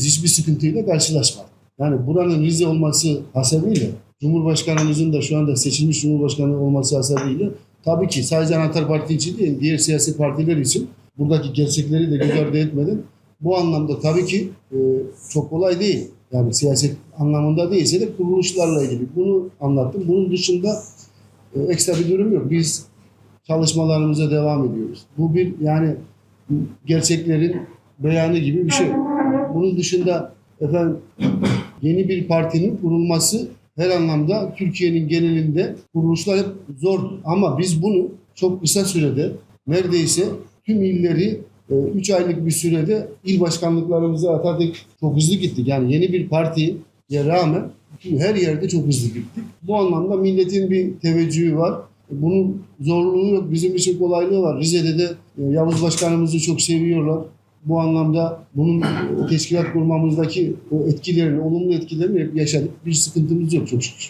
biz hiçbir sıkıntıyla karşılaşmadık. Yani buranın Rize olması hasebiyle, Cumhurbaşkanımızın da şu anda seçilmiş Cumhurbaşkanı olması hasebiyle tabii ki sadece Anahtar Parti için değil, diğer siyasi partiler için buradaki gerçekleri de göz ardı etmeden bu anlamda tabii ki e, çok kolay değil. Yani siyaset anlamında değilse de kuruluşlarla ilgili bunu anlattım. Bunun dışında e, ekstra bir durum yok. Biz çalışmalarımıza devam ediyoruz. Bu bir yani gerçeklerin beyanı gibi bir şey. Bunun dışında efendim yeni bir partinin kurulması her anlamda Türkiye'nin genelinde kuruluşlar hep zor. Ama biz bunu çok kısa sürede neredeyse tüm illeri 3 aylık bir sürede il başkanlıklarımıza atadık. Çok hızlı gittik. Yani yeni bir partiye rağmen her yerde çok hızlı gittik. Bu anlamda milletin bir teveccühü var. Bunun zorluğu yok. Bizim için kolaylığı var. Rize'de de e, Yavuz Başkanımızı çok seviyorlar. Bu anlamda bunun teşkilat kurmamızdaki o etkilerini, olumlu etkilerini hep yaşadık. Bir sıkıntımız yok çok şükür.